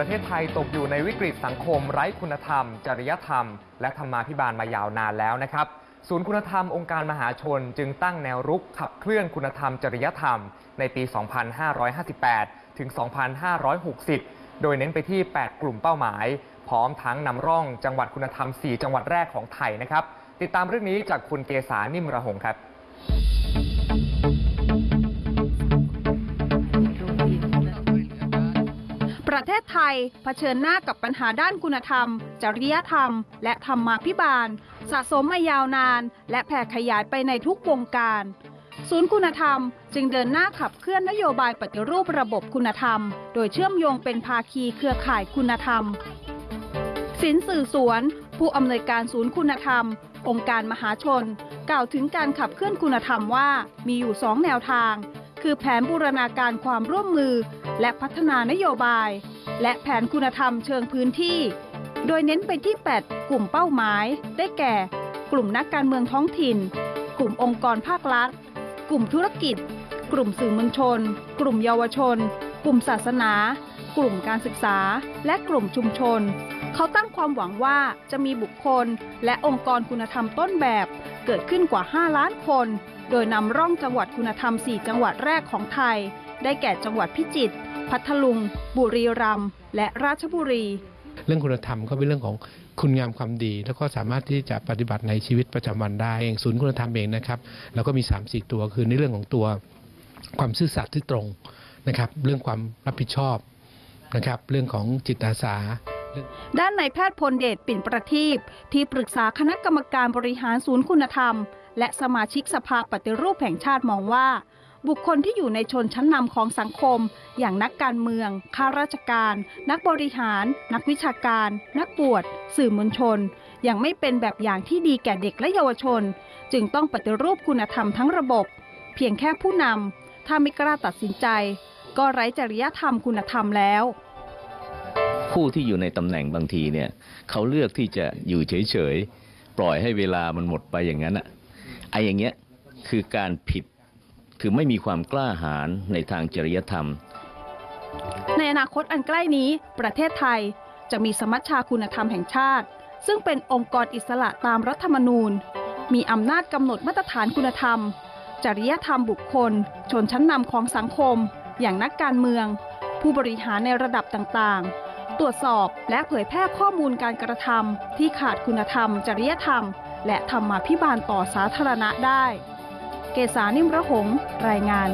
ประเทศไทยตกอยู่ในวิกฤตสังคมไร้คุณธรรม จริยธรรม และธรรมาภิบาลมายาวนานแล้วนะครับ ศูนย์คุณธรรมองค์การมหาชนจึงตั้งแนวรุกขับเคลื่อนคุณธรรม จริยธรรม ในปี 2558 ถึง 2560 โดยเน้นไปที่ 8 กลุ่มเป้าหมาย พร้อมทั้งนำร่องจังหวัดคุณธรรม 4 จังหวัดแรกของไทยนะครับ ติดตามเรื่องนี้จากคุณเกษานิ่มระหงครับ ประเทศไทยเผชิญหน้ากับปัญหาด้านคุณธรรม จริยธรรม และธรรมาภิบาล สะสมมายาวนาน และแผ่ขยายไปในทุกวงการ ศูนย์คุณธรรม จึงเดินหน้าขับเคลื่อนนโยบายปฏิรูประบบคุณธรรม โดยเชื่อมโยงเป็นภาคีเครือข่ายคุณธรรมสินสื่อสวน ผู้อำนวยการศูนย์คุณธรรม องค์การมหาชน กล่าวถึงการขับเคลื่อนคุณธรรมว่ามีอยู่สองแนวทาง คือแผนบูรณาการความร่วมมือ และพัฒนานโยบาย และแผนคุณธรรมเชิงพื้นที่ โดยเน้นไปที่ 8 กลุ่มเป้าหมาย ได้แก่ กลุ่มนักการเมืองท้องถิ่น กลุ่มองค์กรภาครัฐ กลุ่มธุรกิจ กลุ่มสื่อมวลชน กลุ่มเยาวชน กลุ่มศาสนา กลุ่มการศึกษา และกลุ่มชุมชน เขาตั้งความหวังว่าจะมีบุคคล และองค์กรคุณธรรมต้นแบบ เกิดขึ้นกว่า 5 ล้านคน โดยนำร่องจังหวัดคุณธรรม 4 จังหวัดแรกของไทย ได้แก่จังหวัดพิจิตรพัทลุง บุรีรัมย์และราชบุรี เรื่องคุณธรรมก็เป็นเรื่องของคุณงามความดี แล้วก็สามารถที่จะปฏิบัติในชีวิตประจำวันได้เองศูนย์คุณธรรมเองนะครับเราก็มี 3 4 ตัวคือในเรื่องของตัวความซื่อสัตย์ที่ตรงนะครับ เรื่องความรับผิดชอบ นะครับเรื่องของจิตอาสา ด้านนายแพทย์พลเดชปิ่นประทีปที่ปรึกษาคณะกรรมการบริหารศูนย์คุณธรรม และสมาชิกสภาปฏิรูปแห่งชาติมองว่า บุคคลที่อยู่ในชนชั้นนำของสังคม อย่างนักการเมืองข้าราชการ นักบริหาร นักวิชาการ นักบวชสื่อมวลชน ยังไม่เป็นแบบอย่างที่ดีแก่เด็กและเยาวชน จึงต้องปฏิรูปคุณธรรมทั้งระบบ เพียงแค่ผู้นำถ้าไม่กล้าตัดสินใจ ก็ไร้จริยธรรมคุณธรรมแล้ว ผู้ที่อยู่ในตำแหน่งบางทีเนี่ยเขาเลือกที่จะอยู่เฉยๆ ปล่อยให้เวลามันหมดไปอย่างนั้นอะไอ้อย่างเงี้ยคือการผิดคือไม่มีความกล้าหาญในทางจริยธรรม ในอนาคตอันใกล้นี้ประเทศไทยจะมีสมัชชาคุณธรรมแห่งชาติ ซึ่งเป็นองค์กรอิสระตามรัฐธรรมนูญ มีอำนาจกำหนดมาตรฐานคุณธรรม จริยธรรมบุคคล ชนชั้นนำของสังคม อย่างนักการเมือง ผู้บริหารในระดับต่างๆ ตรวจสอบและเผยแพร่ข้อมูลการกระทำที่ขาดคุณธรรม จริยธรรม และธรรมาภิบาลต่อสาธารณะได้ เกษานิมระหง รายงาน